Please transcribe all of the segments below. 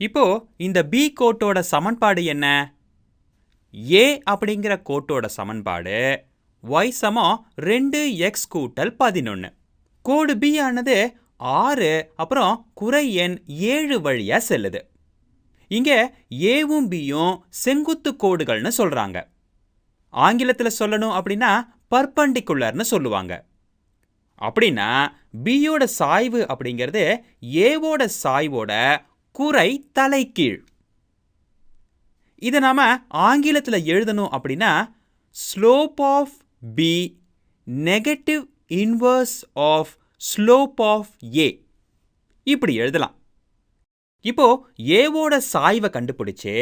இப்போ இந்த பி கோட்டோட சமன்பாடு என்ன? ஏ அப்படிங்கிற கோட்டோட சமன்பாடு ஒய் சமம் ரெண்டு எக்ஸ் கூட்டல் பதினொன்று கோடு பி ஆனது ஆறு அப்புறம் குறை எண் ஏழு வழியாக செல்லுது. இங்கே ஏவும் பியும் செங்குத்து கோடுகள்னு சொல்கிறாங்க ஆங்கிலத்தில் சொல்லணும் அப்படின்னா பர்பண்டிகுலர்னு சொல்லுவாங்க. அப்படின்னா பியோட சாய்வு அப்படிங்கிறது ஏவோட சாய்வோட குறை தலைகீழ். இதை நாம ஆங்கிலத்தில் எழுதணும் அப்படின்னா slope of B negative inverse of slope of A இப்படி எழுதலாம். இப்போ ஏவோட சாய்வை கண்டுபிடிச்சு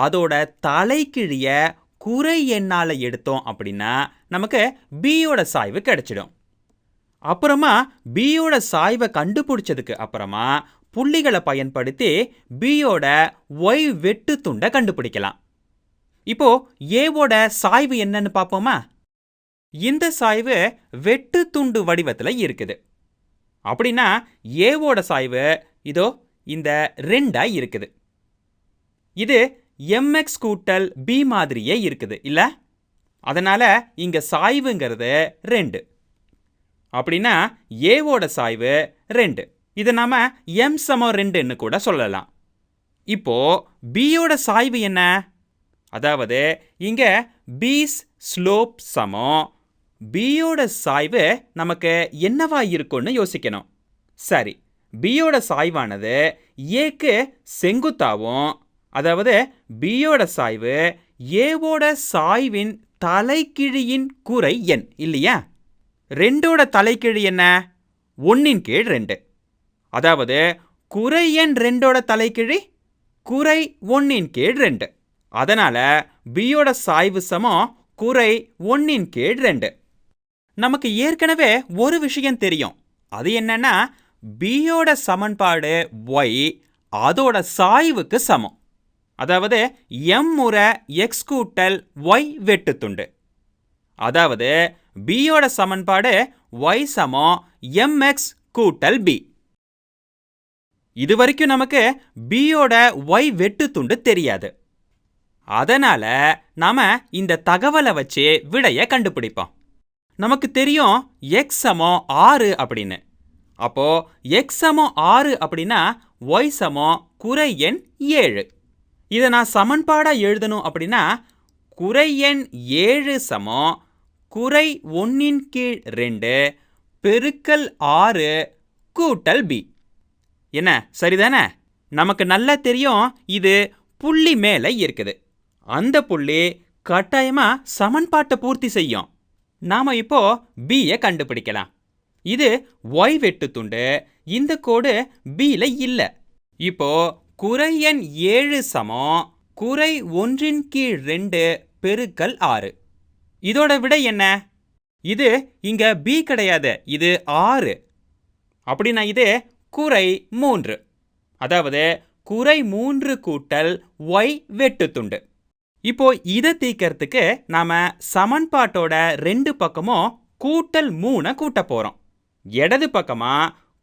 அதோட தலைக்கிழிய குறை எண்ணால எடுத்தோம் அப்படின்னா நமக்கு பியோட சாய்வு கிடைச்சிடும். அப்புறமா பியோட சாய்வை கண்டுபிடிச்சதுக்கு அப்புறமா புள்ளிகளை பயன்படுத்தி பியோட ஒய் வெட்டு துண்டை கண்டுபிடிக்கலாம். இப்போ ஏவோட சாய்வு என்னன்னு பார்ப்போமா? இந்த சாய்வு வெட்டு துண்டு வடிவத்தில் இருக்குது. அப்படின்னா ஏவோட சாய்வு இதோ இந்த ரெண்டா இருக்குது. இது எம்எக்ஸ் கூட்டல் பி மாதிரியே இருக்குது இல்ல? அதனால இங்க சாய்வுங்கிறது ரெண்டு. அப்படின்னா ஏவோட சாய்வு ரெண்டு. இதை நாம எம் சமம் ரெண்டுன்னு கூட சொல்லலாம். இப்போ பியோட சாய்வு என்ன? அதாவது இங்க பீஸ் ஸ்லோப் சமம். பியோட சாய்வு நமக்கு என்னவா இருக்கும்னு யோசிக்கணும். சரி பியோட சாய்வானது ஏக்கு செங்குத்தாவும் அதாவது பியோட சாய்வு ஏவோட சாய்வின் தலைக்கிழியின் குறை எண் இல்லையா? ரெண்டோட தலைக்கிழி என்ன? ஒன்னின் கீழ் ரெண்டு. அதாவது குறை எண் ரெண்டோட தலைக்கிழி குறை ஒன்னின் கீழ் ரெண்டு. அதனால பியோட சாய்வு சமம் குறை ஒன்னின் கீழ் ரெண்டு. நமக்கு ஏற்கனவே ஒரு விஷயம் தெரியும். அது என்னன்னா பியோட சமன்பாடு ஒய் அதோட சாய்வுக்கு சமம். அதாவது எம் முறை எக்ஸ் கூட்டல் ஒய் வெட்டுத்துண்டு அதாவது பியோட சமன்பாடு ஒய் சமம் எம்எக்ஸ் கூட்டல் பி இது வரைக்கும் நமக்கு பியோட ஒய் வெட்டு துண்டு தெரியாது. அதனால நாம இந்த தகவலை வச்சு விடைய கண்டுபிடிப்போம். நமக்கு தெரியும் எக்ஸ் சமம் ஆறு அப்படின்னு. அப்போ எக்ஸ் சமம் ஆறு அப்படின்னா ஒய் சமம் குறை எண் ஏழு. இதை நான் சமன்பாடா எழுதணும் அப்படின்னா குறை எண் ஏழு சமம் குறை ஒன்னின் கீழ் ரெண்டு பெருக்கல் ஆறு கூட்டல் பி என்ன சரிதானே? நமக்கு நல்லா தெரியும் இது புள்ளி மேலே இருக்குது. அந்த புள்ளி கட்டாயமா சமன்பாட்டை பூர்த்தி செய்யும். நாம இப்போ பியை கண்டுபிடிக்கலாம். இது ஒய் வெட்டு துண்டு இந்த கோடு பியில் இல்லை. இப்போ குறை எண் ஏழு சமம் குறை ஒன்றின் கீழ் ரெண்டு பெருக்கல் ஆறு. இதோட விடை என்ன? இது இங்க பி கிடையாது இது ஆறு. அப்படின்னா இது குறை மூன்று. அதாவது குறை மூன்று கூட்டல் ஒய் வெட்டுத்துண்டு இப்போ இதை தீக்கிறதுக்கு நாம சமன்பாட்டோட ரெண்டு பக்கமும் கூட்டல் மூணை கூட்ட போறோம். இடது பக்கமா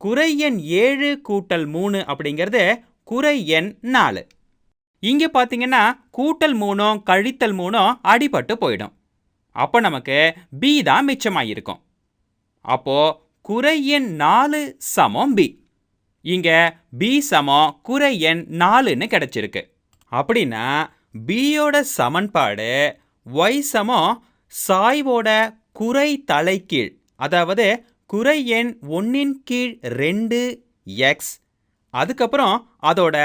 குறை எண் ஏழு கூட்டல் மூணு அப்படிங்கிறது குறை எண் நாலு. இங்க பாத்தீங்கன்னா கூட்டல் மூணும் கழித்தல் மூணும் அடிபட்டு போயிடும். அப்போ நமக்கு பி தான் மிச்சமாயிருக்கும். அப்போ குறை எண் நாலு சமம் பி இங்க பி சமம் குறை எண் நாலுன்னு கிடைச்சிருக்கு. அப்படின்னா பியோட சமன்பாடு ஒய் சமம் சாய்வோட குறை தலைக்கீழ் அதாவது குறை எண் ஒன்னின் கீழ் ரெண்டு எக்ஸ் அதுக்கப்புறம் அதோட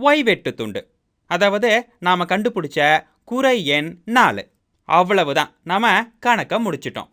ஒய் வெட்டு துண்டு. அதாவது நாம் கண்டுபிடிச்ச குறை எண் நாலு. அவ்வளவுதான். நாம கணக்கை முடிச்சிட்டோம்.